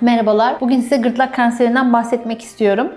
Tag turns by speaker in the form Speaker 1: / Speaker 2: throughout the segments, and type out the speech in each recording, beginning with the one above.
Speaker 1: Merhabalar. Bugün size gırtlak kanserinden bahsetmek istiyorum.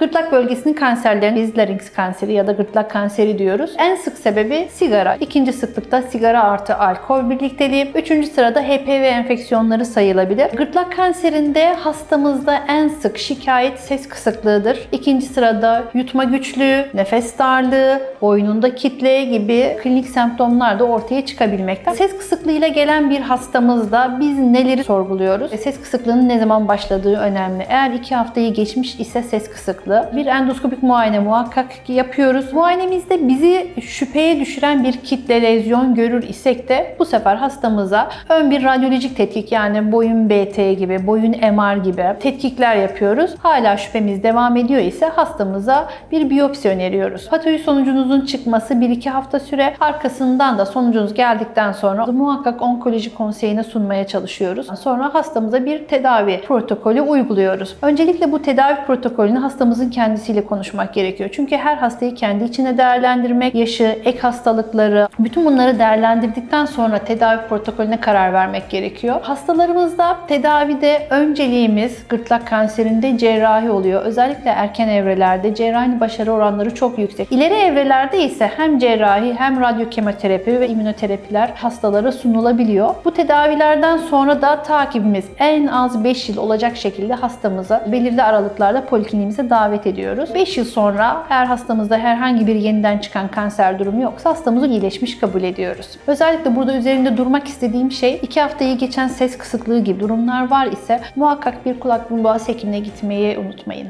Speaker 1: Gırtlak bölgesinin kanserlerine biz larynx kanseri ya da gırtlak kanseri diyoruz. En sık sebebi sigara. İkinci sıklıkta sigara artı alkol birlikteliği. Üçüncü sırada HPV enfeksiyonları sayılabilir. Gırtlak kanserinde hastamızda en sık şikayet ses kısıklığıdır. İkinci sırada yutma güçlüğü, nefes darlığı, boynunda kitle gibi klinik semptomlar da ortaya çıkabilmekte. Ses kısıklığıyla gelen bir hastamızda biz neleri sorguluyoruz? E, Ses kısıklığının ne zaman başladığı önemli. Eğer iki haftayı geçmiş ise ses kısıklığı. Bir endoskopik muayene muhakkak yapıyoruz. Muayenemizde bizi şüpheye düşüren bir kitle lezyon görür isek de bu sefer hastamıza ön bir radyolojik tetkik yani boyun BT gibi, boyun MR gibi tetkikler yapıyoruz. Hala şüphemiz devam ediyor ise hastamıza bir biyopsi öneriyoruz. Patoloji sonucunuzun çıkması 1-2 hafta süre. Arkasından da sonucunuz geldikten sonra muhakkak onkoloji konseyine sunmaya çalışıyoruz. Sonra hastamıza bir tedavi protokolü uyguluyoruz. Öncelikle bu tedavi protokolünü hastamızın kendisiyle konuşmak gerekiyor. Çünkü her hastayı kendi içine değerlendirmek, yaşı, ek hastalıkları, bütün bunları değerlendirdikten sonra tedavi protokolüne karar vermek gerekiyor. Hastalarımızda tedavide önceliğimiz gırtlak kanserinde cerrahi oluyor. Özellikle erken evrelerde cerrahi başarı oranları çok yüksek. İleri evrelerde ise hem cerrahi hem radyokemoterapi ve immünoterapiler hastalara sunulabiliyor. Bu tedavilerden sonra da takibimiz en az 5 yıl olacak şekilde hastamıza belirli aralıklarla polikliniğimize davet ediyoruz. 5 yıl sonra eğer hastamızda herhangi bir yeniden çıkan kanser durumu yoksa hastamızı iyileşmiş kabul ediyoruz. Özellikle burada üzerinde durmak istediğim şey 2 haftayı geçen ses kısıklığı gibi durumlar var ise muhakkak bir kulak burun boğaz hekimine gitmeyi unutmayın.